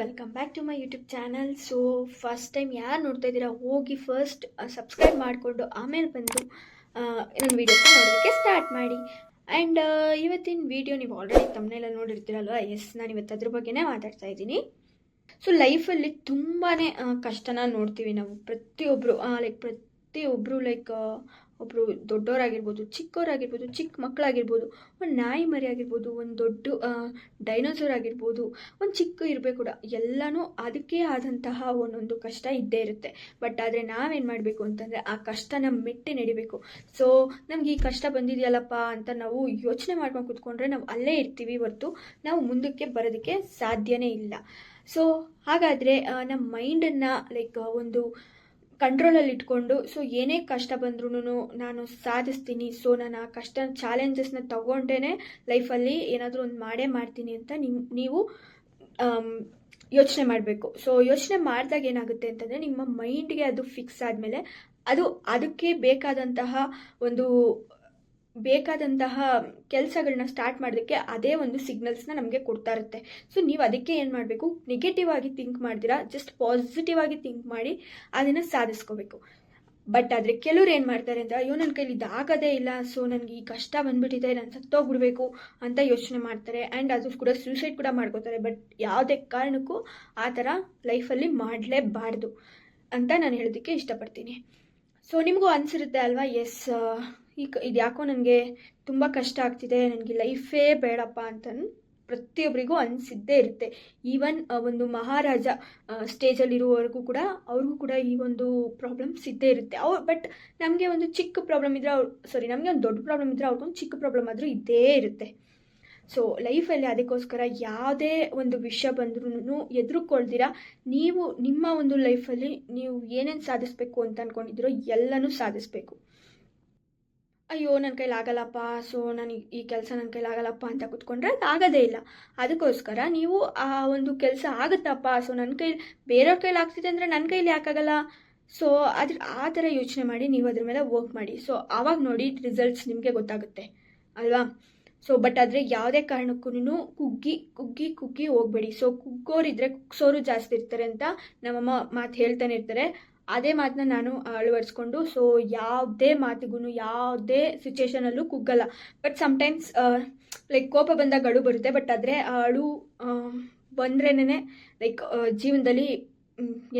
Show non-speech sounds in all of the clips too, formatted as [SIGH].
Welcome back to my YouTube channel so first time ಯಾರು ನೋಡ್ತಾ ಇದ್ದೀರಾ, ಹೋಗಿ ಫಸ್ಟ್ ಸಬ್ಸ್ಕ್ರೈಬ್ ಮಾಡಿಕೊಂಡು ಆಮೇಲೆ ಬಂದು ಇನ್ನೊಂದು ವೀಡಿಯೋಸ್ನ ನೋಡೋದಕ್ಕೆ ಸ್ಟಾರ್ಟ್ ಮಾಡಿ. ಆ್ಯಂಡ್ ಇವತ್ತಿನ ವೀಡಿಯೋ ನೀವು ಆಲ್ರೆಡಿ ತಮ್ಮನೆಲ್ಲ ನೋಡಿರ್ತೀರಲ್ವ? ಎಸ್ ನಾನು ಇವತ್ತು ಅದ್ರ ಬಗ್ಗೆನೇ ಮಾತಾಡ್ತಾ ಇದ್ದೀನಿ. ಸೊ ಲೈಫಲ್ಲಿ ತುಂಬಾ ಕಷ್ಟನ ನೋಡ್ತೀವಿ ನಾವು. ಪ್ರತಿಯೊಬ್ಬರು ಲೈಕ್ ಪ್ರತಿಯೊಬ್ಬರು ಲೈಕ್ ಒಬ್ಬರು ದೊಡ್ಡವರಾಗಿರ್ಬೋದು, ಚಿಕ್ಕವರಾಗಿರ್ಬೋದು, ಚಿಕ್ಕ ಮಕ್ಕಳಾಗಿರ್ಬೋದು, ಒಂದು ನಾಯಿ ಮರಿ ಆಗಿರ್ಬೋದು, ಒಂದು ದೊಡ್ಡ ಡೈನೋಸರ್ ಆಗಿರ್ಬೋದು, ಒಂದು ಚಿಕ್ಕ ಇರಬೇಕು ಕೂಡ ಎಲ್ಲನೂ ಅದಕ್ಕೆ ಆದಂತಹ ಒಂದೊಂದು ಕಷ್ಟ ಇದ್ದೇ ಇರುತ್ತೆ. ಬಟ್ ಆದರೆ ನಾವೇನು ಮಾಡಬೇಕು ಅಂತಂದರೆ ಆ ಕಷ್ಟನ ಮೆಟ್ಟಿ ನಡಿಬೇಕು. ಸೊ ನಮ್ಗೆ ಈ ಕಷ್ಟ ಬಂದಿದೆಯಲ್ಲಪ್ಪ ಅಂತ ನಾವು ಯೋಚನೆ ಮಾಡ್ಕೊಂಡು ಕೂತ್ಕೊಂಡ್ರೆ ನಾವು ಅಲ್ಲೇ ಇರ್ತೀವಿ ಹೊರತು ನಾವು ಮುಂದಕ್ಕೆ ಬರೋದಕ್ಕೆ ಸಾಧ್ಯನೇ ಇಲ್ಲ. ಸೊ ಹಾಗಾದರೆ ನಮ್ಮ ಮೈಂಡನ್ನು ಲೈಕ್ ಒಂದು ಕಂಟ್ರೋಲಲ್ಲಿ ಇಟ್ಕೊಂಡು ಸೊ ಏನೇ ಕಷ್ಟ ಬಂದ್ರೂ ನಾನು ಸಾಧಿಸ್ತೀನಿ. ಸೊ ನಾನು ಆ ಕಷ್ಟ ಚಾಲೆಂಜಸ್ನ ತಗೊಂಡೇ ಲೈಫಲ್ಲಿ ಏನಾದರೂ ಒಂದು ಮಾಡೇ ಮಾಡ್ತೀನಿ ಅಂತ ನಿಮ್, ನೀವು ಯೋಚನೆ ಮಾಡಬೇಕು. ಸೊ ಯೋಚನೆ ಮಾಡಿದಾಗ ಏನಾಗುತ್ತೆ ಅಂತಂದರೆ ನಿಮ್ಮ ಮೈಂಡ್ಗೆ ಅದು ಫಿಕ್ಸ್ ಆದಮೇಲೆ ಅದು, ಅದಕ್ಕೆ ಬೇಕಾದಂತಹ ಒಂದು ಬೇಕಾದಂತಹ ಕೆಲಸಗಳನ್ನ ಸ್ಟಾರ್ಟ್ ಮಾಡೋದಕ್ಕೆ ಅದೇ ಒಂದು ಸಿಗ್ನಲ್ಸ್ನ ನಮಗೆ ಕೊಡ್ತಾ ಇರುತ್ತೆ. ಸೊ ನೀವು ಅದಕ್ಕೆ ಏನು ಮಾಡಬೇಕು? ನೆಗೆಟಿವ್ ಆಗಿ ಥಿಂಕ್ ಮಾಡ್ತೀರಾ? ಜಸ್ಟ್ ಪಾಸಿಟಿವ್ ಆಗಿ ಥಿಂಕ್ ಮಾಡಿ ಅದನ್ನು ಸಾಧಿಸ್ಕೋಬೇಕು. ಬಟ್ ಆದರೆ ಕೆಲವ್ರು ಏನು ಮಾಡ್ತಾರೆ ಅಂದರೆ, ಅಯ್ಯೋ ನನ್ನ ಕೈಲಿ ಇದಾಗೋದೇ ಇಲ್ಲ. ಸೊ ನನಗೆ ಈ ಕಷ್ಟ ಬಂದ್ಬಿಟ್ಟಿದೆ. ನಾನು ಸತ್ತೋಗ್ಬಿಡ್ಬೇಕು ಅಂತ ಯೋಚನೆ ಮಾಡ್ತಾರೆ. ಆ್ಯಂಡ್ ಅದು ಕೂಡ ಸೂಸೈಡ್ ಕೂಡ ಮಾಡ್ಕೋತಾರೆ. ಬಟ್ ಯಾವುದೇ ಕಾರಣಕ್ಕೂ ಆ ಥರ ಲೈಫಲ್ಲಿ ಮಾಡಲೇಬಾರ್ದು ಅಂತ ನಾನು ಹೇಳೋದಕ್ಕೆ ಇಷ್ಟಪಡ್ತೀನಿ. ಸೊ ನಿಮಗೂ ಅನಿಸಿರುತ್ತೆ ಅಲ್ವಾ? ಎಸ್ ಈ ಕ ಇದು ಯಾಕೋ ನನಗೆ ತುಂಬ ಕಷ್ಟ ಆಗ್ತಿದೆ, ನನಗೆ ಲೈಫೇ ಬೇಡಪ್ಪ ಅಂತ ಪ್ರತಿಯೊಬ್ಬರಿಗೂ ಅನಿಸಿದ್ದೇ ಇರುತ್ತೆ. ಈವನ್ ಒಂದು ಮಹಾರಾಜ ಸ್ಟೇಜಲ್ಲಿರುವವರೆಗೂ ಕೂಡ, ಅವ್ರಿಗೂ ಕೂಡ ಈ ಒಂದು ಪ್ರಾಬ್ಲಮ್ಸ್ ಇದ್ದೇ ಇರುತ್ತೆ. ಅವ್ರು ಬಟ್ ನಮಗೆ ಒಂದು ಚಿಕ್ಕ ಪ್ರಾಬ್ಲಮ್ ಇದ್ದರೆ ಅವ್ರು ಸಾರಿ ನಮಗೆ ಒಂದು ದೊಡ್ಡ ಪ್ರಾಬ್ಲಮ್ ಇದ್ದರೆ ಅವ್ರಿಗೊಂದು ಚಿಕ್ಕ ಪ್ರಾಬ್ಲಮ್ ಆದರೂ ಇದ್ದೇ ಇರುತ್ತೆ. ಸೊ ಲೈಫಲ್ಲಿ ಅದಕ್ಕೋಸ್ಕರ ಯಾವುದೇ ಒಂದು ವಿಷಯ ಬಂದ್ರೂ ಎದುರುಕೊಳ್ದಿರ, ನೀವು ನಿಮ್ಮ ಒಂದು ಲೈಫಲ್ಲಿ ನೀವು ಏನೇನು ಸಾಧಿಸ್ಬೇಕು ಅಂತ ಅಂದ್ಕೊಂಡಿದ್ದೀರೋ ಎಲ್ಲನೂ ಸಾಧಿಸ್ಬೇಕು. ಅಯ್ಯೋ ನನ್ನ ಕೈಲಾಗಲ್ಲಪ್ಪ ಸೊ ನಾನು ಈ ಕೆಲಸ ನನ್ನ ಕೈಲಾಗಲ್ಲಪ್ಪ ಅಂತ ಕೂತ್ಕೊಂಡ್ರೆ ಅದು ಆಗೋದೇ ಇಲ್ಲ. ಅದಕ್ಕೋಸ್ಕರ ನೀವು ಆ ಒಂದು ಕೆಲಸ ಆಗುತ್ತಪ್ಪ, ಸೊ ನನ್ನ ಕೈ ಬೇರೆಯವ್ರ ಕೈಲಿ ಆಗ್ತಿದೆ ಅಂದರೆ ನನ್ನ ಕೈಲಿ ಯಾಕಾಗಲ್ಲ ಸೊ ಅದ್ರ, ಆ ಥರ ಯೋಚನೆ ಮಾಡಿ ನೀವು ಅದ್ರ ಮೇಲೆ ವರ್ಕ್ ಮಾಡಿ. ಸೊ ಆವಾಗ ನೋಡಿ ರಿಸಲ್ಟ್ಸ್ ನಿಮಗೆ ಗೊತ್ತಾಗುತ್ತೆ, ಅಲ್ವಾ? ಸೊ ಬಟ್ ಆದರೆ ಯಾವುದೇ ಕಾರಣಕ್ಕೂ ಕುಗ್ಗಿ ಕುಗ್ಗಿ ಕುಗ್ಗಿ ಹೋಗಬೇಡಿ. ಸೊ ಕುಗ್ಗೋರಿದ್ರೆ ಕುಗ್ಸೋರು ಜಾಸ್ತಿ ಇರ್ತಾರೆ ಅಂತ ನಮ್ಮಮ್ಮ ಮಾತು ಹೇಳ್ತಾನೆ ಇರ್ತಾರೆ. ಅದೇ ಮಾತನ್ನ ನಾನು ಅಳವಡಿಸ್ಕೊಂಡು ಸೊ ಯಾವುದೇ ಮಾತಿಗೂ ಯಾವುದೇ ಸಿಚುವೇಶನಲ್ಲೂ ಕುಗ್ಗಲ್ಲ. ಬಟ್ ಸಮಟೈಮ್ಸ್ ಲೈಕ್ ಕೋಪ ಬಂದಾಗ ಅಳು ಬರುತ್ತೆ ಬಟ್ ಆದರೆ ಅಳು ಬಂದ್ರೇನೆ ಲೈಕ್ ಜೀವನದಲ್ಲಿ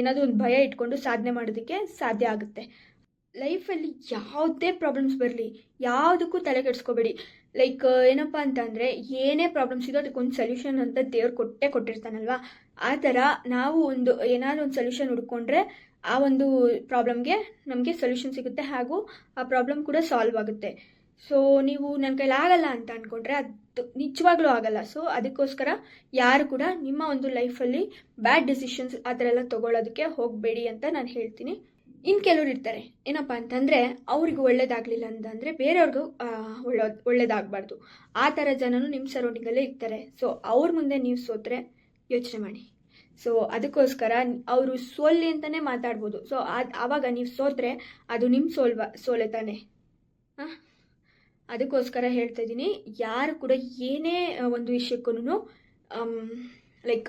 ಏನಾದರೂ ಒಂದು ಭಯ ಇಟ್ಕೊಂಡು ಸಾಧನೆ ಮಾಡೋದಕ್ಕೆ ಸಾಧ್ಯ ಆಗುತ್ತೆ. ಲೈಫಲ್ಲಿ ಯಾವುದೇ ಪ್ರಾಬ್ಲಮ್ಸ್ ಬರಲಿ, ಯಾವುದಕ್ಕೂ ತಲೆ ಕೆಡಿಸ್ಕೋಬೇಡಿ. ಲೈಕ್ ಏನಪ್ಪ ಅಂತಂದರೆ ಏನೇ ಪ್ರಾಬ್ಲಮ್ಸ್ ಇದೋ ಅದಕ್ಕೊಂದು ಸೊಲ್ಯೂಷನ್ ಅಂತ ದೇವ್ರು ಕೊಟ್ಟೇ ಕೊಟ್ಟಿರ್ತಾನಲ್ವಾ? ಆ ಥರ ನಾವು ಒಂದು ಏನಾದರೂ ಒಂದು ಸೊಲ್ಯೂಷನ್ ಹುಡ್ಕೊಂಡ್ರೆ ಆ ಒಂದು ಪ್ರಾಬ್ಲಮ್ಗೆ ನಮಗೆ ಸೊಲ್ಯೂಷನ್ ಸಿಗುತ್ತೆ ಹಾಗೂ ಆ ಪ್ರಾಬ್ಲಮ್ ಕೂಡ ಸಾಲ್ವ್ ಆಗುತ್ತೆ. ಸೊ ನೀವು ನನ್ನ ಕೈಲಿ ಆಗಲ್ಲ ಅಂತ ಅಂದ್ಕೊಂಡ್ರೆ ಅದು ನಿಜವಾಗ್ಲೂ ಆಗಲ್ಲ. ಸೊ ಅದಕ್ಕೋಸ್ಕರ ಯಾರು ಕೂಡ ನಿಮ್ಮ ಒಂದು ಲೈಫಲ್ಲಿ ಬ್ಯಾಡ್ ಡಿಸಿಷನ್ಸ್ ಆ ಥರ ಎಲ್ಲ ತೊಗೊಳೋದಕ್ಕೆ ಹೋಗಬೇಡಿ ಅಂತ ನಾನು ಹೇಳ್ತೀನಿ. ಇನ್ನು ಕೆಲವ್ರು ಇರ್ತಾರೆ. ಏನಪ್ಪ ಅಂತಂದರೆ ಅವ್ರಿಗೆ ಒಳ್ಳೇದಾಗಲಿಲ್ಲ ಅಂತಂದರೆ ಬೇರೆಯವ್ರಿಗೂ ಒಳ್ಳೆ, ಒಳ್ಳೇದಾಗಬಾರ್ದು. ಆ ಥರ ಜನನು ನಿಮ್ಮ ಸರೌಂಡಿಂಗಲ್ಲೇ ಇರ್ತಾರೆ. ಸೊ ಅವ್ರ ಮುಂದೆ ನೀವು ಸೋತ್ರೆ ಯೋಚನೆ ಮಾಡಿ. ಸೊ ಅದಕ್ಕೋಸ್ಕರ ಅವರು ಸೋಲ್ಲಿ ಅಂತಲೇ ಮಾತಾಡ್ಬೋದು. ಸೊ ಅದು ಆವಾಗ ನೀವು ಸೋತ್ರೆ ಅದು ನಿಮ್ಮ ಸೋಲ್ವ, ಸೋಲೆ ತಾನೆ. ಹಾಂ? ಅದಕ್ಕೋಸ್ಕರ ಹೇಳ್ತಾ ಇದ್ದೀನಿ, ಯಾರು ಕೂಡ ಏನೇ ಒಂದು ವಿಷಯಕ್ಕೂ ಲೈಕ್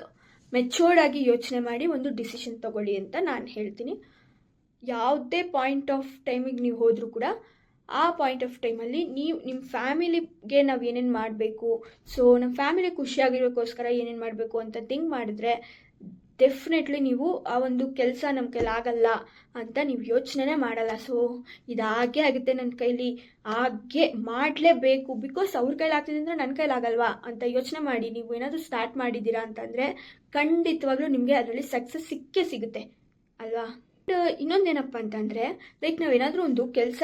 ಮೆಚೋರ್ಡ್ ಆಗಿ ಯೋಚನೆ ಮಾಡಿ ಒಂದು ಡಿಸಿಷನ್ ತಗೊಳ್ಳಿ ಅಂತ ನಾನು ಹೇಳ್ತೀನಿ. ಯಾವುದೇ ಪಾಯಿಂಟ್ ಆಫ್ ಟೈಮಿಗೆ ನೀವು ಹೋದರೂ ಕೂಡ, ಆ ಪಾಯಿಂಟ್ ಆಫ್ ಟೈಮಲ್ಲಿ ನೀವು ನಿಮ್ಮ ಫ್ಯಾಮಿಲಿಗೆ ನಾವು ಏನೇನು ಮಾಡಬೇಕು ಸೊ ನಮ್ಮ ಫ್ಯಾಮಿಲಿ ಖುಷಿಯಾಗಿರೋಕ್ಕೋಸ್ಕರ ಏನೇನು ಮಾಡಬೇಕು ಅಂತ ಥಿಂಕ್ ಮಾಡಿದ್ರೆ ಡೆಫಿನೆಟ್ಲಿ ನೀವು ಆ ಒಂದು ಕೆಲಸ ನಮ್ಮ ಕೈಲಿ ಆಗಲ್ಲ ಅಂತ ನೀವು ಯೋಚನೆನೇ ಮಾಡಲ್ಲ. ಸೊ ಇದಾಗೆ ಆಗುತ್ತೆ ನನ್ನ ಕೈಲಿ, ಹಾಗೆ ಮಾಡಲೇಬೇಕು ಬಿಕಾಸ್ ಅವ್ರ ಕೈಲಿ ಆಗ್ತಿದೆ ಅಂದರೆ ನನ್ನ ಕೈಲಿ ಆಗಲ್ವಾ ಅಂತ ಯೋಚನೆ ಮಾಡಿ ನೀವು ಏನಾದರೂ ಸ್ಟಾರ್ಟ್ ಮಾಡಿದ್ದೀರಾ ಅಂತಂದರೆ ಖಂಡಿತವಾಗ್ಲೂ ನಿಮಗೆ ಅದರಲ್ಲಿ ಸಕ್ಸಸ್ ಸಿಕ್ಕೇ ಸಿಗುತ್ತೆ. ಅಲ್ವಾ? ಇನ್ನೊಂದೇನಪ್ಪ ಅಂತಂದರೆ ಲೈಕ್ ನಾವೇನಾದರೂ ಒಂದು ಕೆಲಸ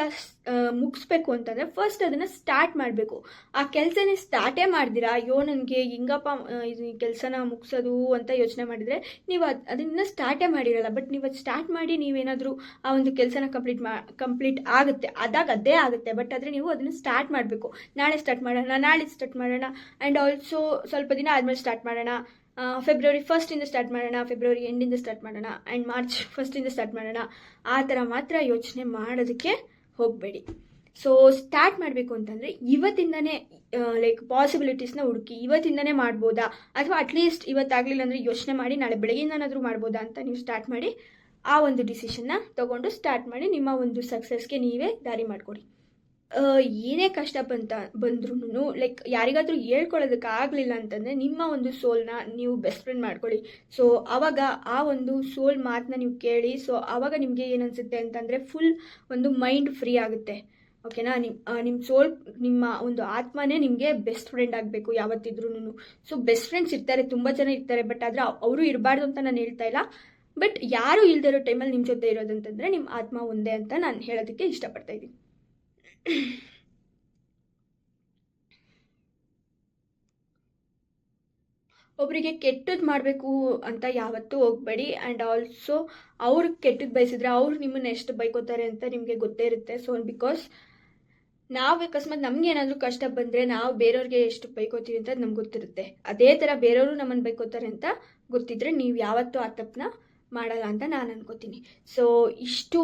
ಮುಗಿಸ್ಬೇಕು ಅಂತಂದರೆ ಫಸ್ಟ್ ಅದನ್ನು ಸ್ಟಾರ್ಟ್ ಮಾಡಬೇಕು. ಆ ಕೆಲಸನೇ ಸ್ಟಾರ್ಟೇ ಮಾಡಿದಿರಾ? ಅಯ್ಯೋ, ನನಗೆ ಹಿಂಗಪ್ಪ ಇದು ಕೆಲಸನ ಮುಗಿಸೋದು ಅಂತ ಯೋಚನೆ ಮಾಡಿದರೆ ನೀವು ಅದು, ಅದನ್ನು ಸ್ಟಾರ್ಟೇ ಮಾಡಿರಲ್ಲ. ಬಟ್ ನೀವು ಅದು ಸ್ಟಾರ್ಟ್ ಮಾಡಿ ನೀವೇನಾದರೂ ಆ ಒಂದು ಕೆಲಸನ ಕಂಪ್ಲೀಟ್ ಮಾ ಕಂಪ್ಲೀಟ್ ಆಗುತ್ತೆ. ಅದಾಗ ಅದೇ ಆಗುತ್ತೆ. ಬಟ್ ಆದರೆ ನೀವು ಅದನ್ನು ಸ್ಟಾರ್ಟ್ ಮಾಡಬೇಕು. ನಾಳೆ ಸ್ಟಾರ್ಟ್ ಮಾಡೋಣ, ನಾಳೆ ಸ್ಟಾರ್ಟ್ ಮಾಡೋಣ. ಆ್ಯಂಡ್ ಆಲ್ಸೋ ಸ್ವಲ್ಪ ದಿನ ಆದಮೇಲೆ ಸ್ಟಾರ್ಟ್ ಮಾಡೋಣ. ಫೆಬ್ರವರಿ ಫಸ್ಟಿಂದ ಸ್ಟಾರ್ಟ್ ಮಾಡೋಣ ಫೆಬ್ರವರಿ ಎಂಡಿಂದ ಸ್ಟಾರ್ಟ್ ಮಾಡೋಣ ಆ್ಯಂಡ್ ಮಾರ್ಚ್ ಫಸ್ಟಿಂದ ಸ್ಟಾರ್ಟ್ ಮಾಡೋಣ, ಆ ಥರ ಮಾತ್ರ ಯೋಚನೆ ಮಾಡೋದಕ್ಕೆ ಹೋಗಬೇಡಿ. ಸೊ ಸ್ಟಾರ್ಟ್ ಮಾಡಬೇಕು ಅಂತಂದರೆ ಇವತ್ತಿಂದನೇ ಲೈಕ್ ಪಾಸಿಬಿಲಿಟೀಸ್ನ ಹುಡುಕಿ, ಇವತ್ತಿಂದನೇ ಮಾಡ್ಬೋದಾ? ಅಥವಾ ಅಟ್ಲೀಸ್ಟ್ ಇವತ್ತಾಗಲಿಲ್ಲ ಅಂದರೆ ಯೋಚನೆ ಮಾಡಿ, ನಾಳೆ ಬೆಳಗ್ಗೆಯಿಂದನಾದರೂ ಮಾಡ್ಬೋದಾ ಅಂತ ನೀವು ಸ್ಟಾರ್ಟ್ ಮಾಡಿ, ಆ ಒಂದು ಡಿಸಿಷನ್ನ ತೊಗೊಂಡು ಸ್ಟಾರ್ಟ್ ಮಾಡಿ, ನಿಮ್ಮ ಒಂದು ಸಕ್ಸಸ್ಗೆ ನೀವೇ ದಾರಿ ಮಾಡಿಕೊಡಿ. ಏನೇ ಕಷ್ಟ ಬಂತ ಬಂದ್ರೂ ಲೈಕ್ ಯಾರಿಗಾದ್ರೂ ಹೇಳ್ಕೊಳ್ಳೋದಕ್ಕೆ ಆಗಲಿಲ್ಲ ಅಂತಂದರೆ ನಿಮ್ಮ ಒಂದು ಸೋಲ್ನ ನೀವು ಬೆಸ್ಟ್ ಫ್ರೆಂಡ್ ಮಾಡ್ಕೊಳ್ಳಿ. ಸೊ ಆವಾಗ ಆ ಒಂದು ಸೋಲ್ ಮಾತನ್ನ ನೀವು ಕೇಳಿ ಸೊ ಆವಾಗ ನಿಮಗೆ ಏನನ್ಸುತ್ತೆ ಅಂತಂದರೆ ಫುಲ್ ಒಂದು ಮೈಂಡ್ ಫ್ರೀ ಆಗುತ್ತೆ. ಓಕೆನಾ ನಿಮ್ಮ ನಿಮ್ಮ ಸೋಲ್, ನಿಮ್ಮ ಒಂದು ಆತ್ಮನೇ ನಿಮಗೆ ಬೆಸ್ಟ್ ಫ್ರೆಂಡ್ ಆಗಬೇಕು ಯಾವತ್ತಿದ್ರೂ ಸೊ ಬೆಸ್ಟ್ ಫ್ರೆಂಡ್ಸ್ ಇರ್ತಾರೆ, ತುಂಬ ಜನ ಇರ್ತಾರೆ ಬಟ್ ಆದರೆ ಅವರು ಇರಬಾರ್ದು ಅಂತ ನಾನು ಹೇಳ್ತಾ ಇಲ್ಲ. ಬಟ್ ಯಾರು ಇಲ್ದಿರೋ ಟೈಮಲ್ಲಿ ನಿಮ್ಮ ಜೊತೆ ಇರೋದಂತಂದರೆ ನಿಮ್ಮ ಆತ್ಮ ಒಂದೇ ಅಂತ ನಾನು ಹೇಳೋದಕ್ಕೆ ಇಷ್ಟಪಡ್ತಾ ಇದ್ದೀನಿ. [COUGHS] ಒಬ್ಬರಿಗೆ ಕೆಟ್ಟದ್ದು ಮಾಡಬೇಕು ಅಂತ ಯಾವತ್ತೂ ಹೋಗಬೇಡಿ ಆ್ಯಂಡ್ ಆಲ್ಸೋ ಅವ್ರು ಕೆಟ್ಟದ್ದು ಬಯಸಿದ್ರೆ ಅವ್ರು ನಿಮ್ಮನ್ನ ಎಷ್ಟು ಬೈಕೋತಾರೆ ಅಂತ ನಿಮಗೆ ಗೊತ್ತೇ ಇರುತ್ತೆ. ಸೊ ಬಿಕಾಸ್ ನಾವು ಅಕಸ್ಮಾತ್ ನಮ್ಗೆ ಏನಾದರೂ ಕಷ್ಟ ಬಂದರೆ ನಾವು ಬೇರೆಯವ್ರಿಗೆ ಎಷ್ಟು ಬೈಕೋತೀವಿ ಅಂತ ನಮ್ಗೆ ಗೊತ್ತಿರುತ್ತೆ. ಅದೇ ಥರ ಬೇರೆಯವರು ನಮ್ಮನ್ನು ಬೈಕೋತಾರೆ ಅಂತ ಗೊತ್ತಿದ್ರೆ ನೀವು ಯಾವತ್ತೂ ಆ ತಪ್ಪನ್ನ ಮಾಡಲ್ಲ ಅಂತ ನಾನು ಅನ್ಕೋತೀನಿ. ಸೊ ಇಷ್ಟು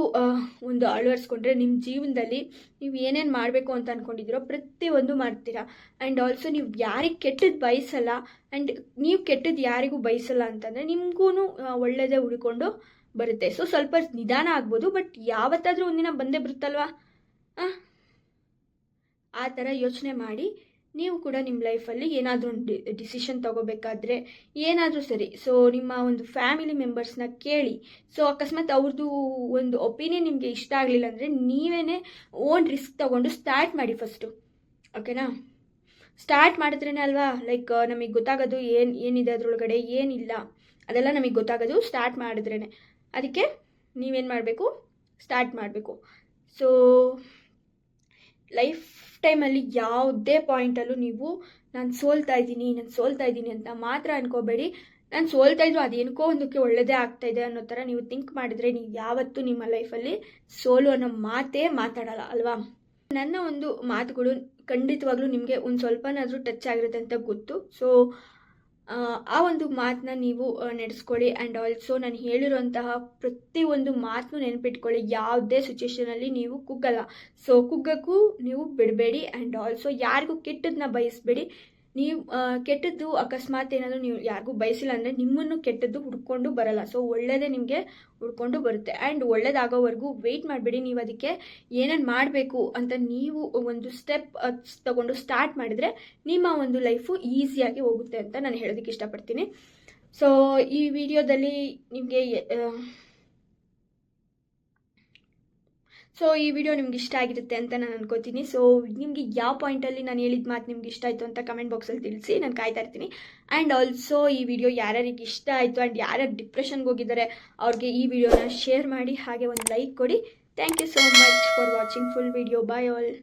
ಒಂದು ಅಳವಡಿಸ್ಕೊಂಡ್ರೆ ನಿಮ್ಮ ಜೀವನದಲ್ಲಿ ನೀವು ಏನೇನು ಮಾಡಬೇಕು ಅಂತ ಅಂದ್ಕೊಂಡಿದ್ದೀರೋ ಪ್ರತಿಯೊಂದು ಮಾಡ್ತೀರಾ. ಆ್ಯಂಡ್ ಆಲ್ಸೋ ನೀವು ಯಾರಿಗೆ ಕೆಟ್ಟದ್ದು ಬಯಸಲ್ಲ ಆ್ಯಂಡ್ ನೀವು ಕೆಟ್ಟದ್ದು ಯಾರಿಗೂ ಬಯಸಲ್ಲ ಅಂತಂದರೆ ನಿಮಗೂ ಒಳ್ಳೆಯದೇ ಉಳ್ಕೊಂಡು ಬರುತ್ತೆ. ಸೊ ಸ್ವಲ್ಪ ನಿಧಾನ ಆಗ್ಬೋದು ಬಟ್ ಯಾವತ್ತಾದರೂ ಒಂದಿನ ಬಂದೇ ಬರುತ್ತಲ್ವಾ? ಆ? ಥರ ಯೋಚನೆ ಮಾಡಿ ನೀವು ಕೂಡ ನಿಮ್ಮ ಲೈಫಲ್ಲಿ ಏನಾದರೂ ಒಂದು ಡಿಸಿಷನ್ ತಗೋಬೇಕಾದ್ರೆ ಏನಾದರೂ ಸರಿ. ಸೊ ನಿಮ್ಮ ಒಂದು ಫ್ಯಾಮಿಲಿ ಮೆಂಬರ್ಸ್ನ ಕೇಳಿ. ಸೊ ಅಕಸ್ಮಾತ್ ಅವ್ರದ್ದು ಒಂದು ಒಪಿನಿಯನ್ ನಿಮಗೆ ಇಷ್ಟ ಆಗಲಿಲ್ಲ ಅಂದರೆ ನೀವೇ ಓನ್ ರಿಸ್ಕ್ ತೊಗೊಂಡು ಸ್ಟಾರ್ಟ್ ಮಾಡಿ ಫಸ್ಟು ಓಕೆನಾ ಸ್ಟಾರ್ಟ್ ಮಾಡಿದ್ರೇ ಅಲ್ವಾ? ಲೈಕ್ ನಮಗೆ ಗೊತ್ತಾಗೋದು ಏನು, ಏನಿದೆ ಅದರೊಳಗಡೆ, ಏನಿಲ್ಲ. ಅದೆಲ್ಲ ನಮಗೆ ಗೊತ್ತಾಗೋದು ಸ್ಟಾರ್ಟ್ ಮಾಡಿದ್ರೇ ಅದಕ್ಕೆ ನೀವೇನು ಮಾಡಬೇಕು? ಸ್ಟಾರ್ಟ್ ಮಾಡಬೇಕು. ಸೊ ಲೈಫ್ ಟೈಮಲ್ಲಿ ಯಾವುದೇ ಪಾಯಿಂಟಲ್ಲೂ ನೀವು ನಾನು ಸೋಲ್ತಾ ಇದ್ದೀನಿ, ನಾನು ಸೋಲ್ತಾ ಇದ್ದೀನಿ ಅಂತ ಮಾತ್ರ ಅನ್ಕೋಬೇಡಿ. ನಾನು ಸೋಲ್ತಾ ಇದ್ರು ಅದೇನಕ್ಕೋ ಒಂದಕ್ಕೆ ಒಳ್ಳೆಯದೇ ಆಗ್ತಾ ಇದೆ ಅನ್ನೋ ಥರ ನೀವು ಥಿಂಕ್ ಮಾಡಿದ್ರೆ ನೀವು ಯಾವತ್ತೂ ನಿಮ್ಮ ಲೈಫಲ್ಲಿ ಸೋಲು ಅನ್ನೋ ಮಾತೇ ಮಾತಾಡಲ್ಲ, ಅಲ್ವಾ? ನನ್ನ ಒಂದು ಮಾತುಗಳು ಖಂಡಿತವಾಗ್ಲೂ ನಿಮಗೆ ಒಂದು ಸ್ವಲ್ಪನಾದರೂ ಟಚ್ ಆಗಿರುತ್ತೆ ಅಂತ ಗೊತ್ತು. ಸೊ ಆ ಒಂದು ಮಾತನ್ನ ನೀವು ನಡೆಸ್ಕೊಳ್ಳಿ. ಆ್ಯಂಡ್ ಆಲ್ಸೋ ನಾನು ಹೇಳಿರುವಂತಹ ಪ್ರತಿಯೊಂದು ಮಾತನ್ನು ನೆನಪಿಟ್ಕೊಳ್ಳಿ. ಯಾವುದೇ ಸಿಚುವೇಶನಲ್ಲಿ ನೀವು ಕುಗ್ಗಲ್ಲ. ಸೊ ಕುಗ್ಗಕ್ಕೂ ನೀವು ಬಿಡಬೇಡಿ. ಆ್ಯಂಡ್ ಆಲ್ಸೋ ಯಾರಿಗೂ ಕೆಟ್ಟದನ್ನ ಬಯಸಬೇಡಿ. ನೀವು ಕೆಟ್ಟದ್ದು ಅಕಸ್ಮಾತ್ ಏನಾದರೂ ನೀವು ಯಾರಿಗೂ ಬಯಸಿಲ್ಲ ಅಂದರೆ ನಿಮ್ಮನ್ನು ಕೆಟ್ಟದ್ದು ಹುಡ್ಕೊಂಡು ಬರಲ್ಲ. ಸೊ ಒಳ್ಳೆಯದೇ ನಿಮಗೆ ಹುಡ್ಕೊಂಡು ಬರುತ್ತೆ. ಆ್ಯಂಡ್ ಒಳ್ಳೇದಾಗೋವರೆಗೂ ವೆಯ್ಟ್ ಮಾಡಬೇಡಿ. ನೀವು ಅದಕ್ಕೆ ಏನೇನು ಮಾಡಬೇಕು ಅಂತ ನೀವು ಒಂದು ಸ್ಟೆಪ್ ತಗೊಂಡು ಸ್ಟಾರ್ಟ್ ಮಾಡಿದರೆ ನಿಮ್ಮ ಒಂದು ಲೈಫು ಈಸಿಯಾಗಿ ಹೋಗುತ್ತೆ ಅಂತ ನಾನು ಹೇಳೋದಕ್ಕೆ ಇಷ್ಟಪಡ್ತೀನಿ. ಸೊ ಈ ವಿಡಿಯೋದಲ್ಲಿ ನಿಮಗೆ ಸೊ ಈ ವಿಡಿಯೋ ನಿಮ್ಗೆ ಇಷ್ಟ ಆಗಿರುತ್ತೆ ಅಂತ ನಾನು ಅನ್ಕೋತೀನಿ. ಸೊ ನಿಮಗೆ ಯಾವ ಪಾಯಿಂಟಲ್ಲಿ ನಾನು ಹೇಳಿದ ಮಾತು ನಿಮ್ಗೆ ಇಷ್ಟ ಆಯಿತು ಅಂತ ಕಮೆಂಟ್ ಬಾಕ್ಸಲ್ಲಿ ತಿಳಿಸಿ, ನಾನು ಕಾಯ್ತಾ ಇರ್ತೀನಿ. ಆ್ಯಂಡ್ ಆಲ್ಸೋ ಈ ವಿಡಿಯೋ ಯಾರ್ಯಾರಿಗೆ ಇಷ್ಟ ಆಯಿತು ಆ್ಯಂಡ್ ಯಾರ್ಯಾರು ಡಿಪ್ರೆಷನ್ಗೆ ಹೋಗಿದ್ದಾರೆ ಅವ್ರಿಗೆ ಈ ವಿಡಿಯೋನ ಶೇರ್ ಮಾಡಿ, ಹಾಗೆ ಒಂದು ಲೈಕ್ ಕೊಡಿ. Thank you so much for watching full video bye all